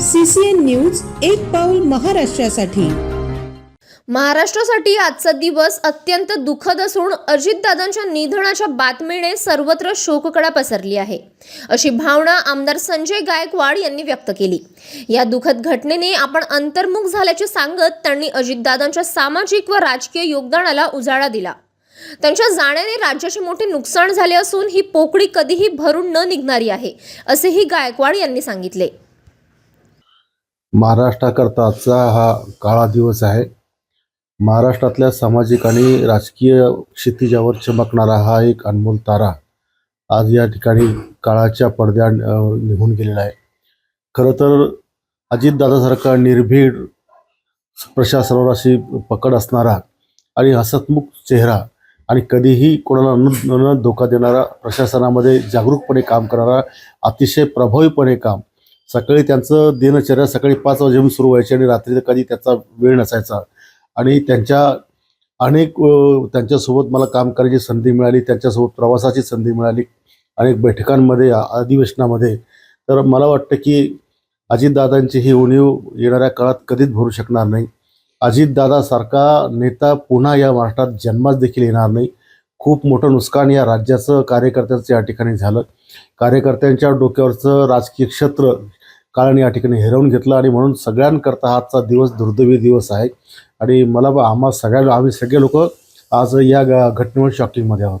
CCN news एक पाऊल महाराष्ट्रासाठी. महाराष्ट्रासाठी आजचा दिवस अत्यंत दुःखद असून अजितदादांच्या निधनाच्या बातमीने सर्वत्र शोककळा पसरली आहे. अशी भावना आमदार संजय गायकवाड यांनी व्यक्त केली. या दुःखद घटनेने आपण अंतर्मुख झाल्याचे सांगत त्यांनी अजितदादांच्या सामाजिक व राजकीय योगदानाला उजाळा दिला. त्यांच्या जाण्याने राज्याचे मोठे नुकसान झाले असून ही पोकळी कधीही भरून न निघणारी आहे असेही गायकवाड यांनी सांगितले. महाराष्ट्राकरताचा हा काळा दिवस आहे. महाराष्ट्रातल्या सामाजिक आणि राजकीय क्षितिजावर चमकणारा हा एक अनमोल तारा आज या ठिकाणी काळाच्या पडद्या निघून गेलेला आहे. खरं तर अजितदादासारखा निर्भीड प्रशासनावर अशी पकड असणारा आणि हसतमुख चेहरा आणि कधीही कोणाला न धोका देणारा प्रशासनामध्ये जागरूकपणे काम करणारा अतिशय प्रभावीपणे काम सकाळी त्यांचं दिनचर्या सकाळी पाच वाजेपासून सुरू व्हायची आणि रात्री कधी त्याचा वेळ नसायचा. आणि त्यांच्या अनेक त्यांच्यासोबत मला काम करायची संधी मिळाली त्यांच्यासोबत प्रवासाची संधी मिळाली अनेक बैठकांमध्ये अधिवेशनामध्ये. तर मला वाटतं की अजितदादांची ही उणीव येणाऱ्या काळात कधीच भरू शकणार नाही. अजितदादासारखा नेता पुन्हा या महाराष्ट्रात जन्मास देखील येणार नाही. खूप मोठं नुकसान या राज्याचं कार्यकर्त्यांचं या ठिकाणी झालं. कार्यकर्त्यांच्या डोक्यावरचं राजकीय क्षेत्र काळाने या ठिकाणी हिरवून घेतलं आणि म्हणून सगळ्यांकरता आजचा दिवस दुर्दैवी दिवस आहे. आणि मला आम्हा सगळ्या आम्ही सगळे लोक आज या घटनेवर शॉकिंगमध्ये आहोत.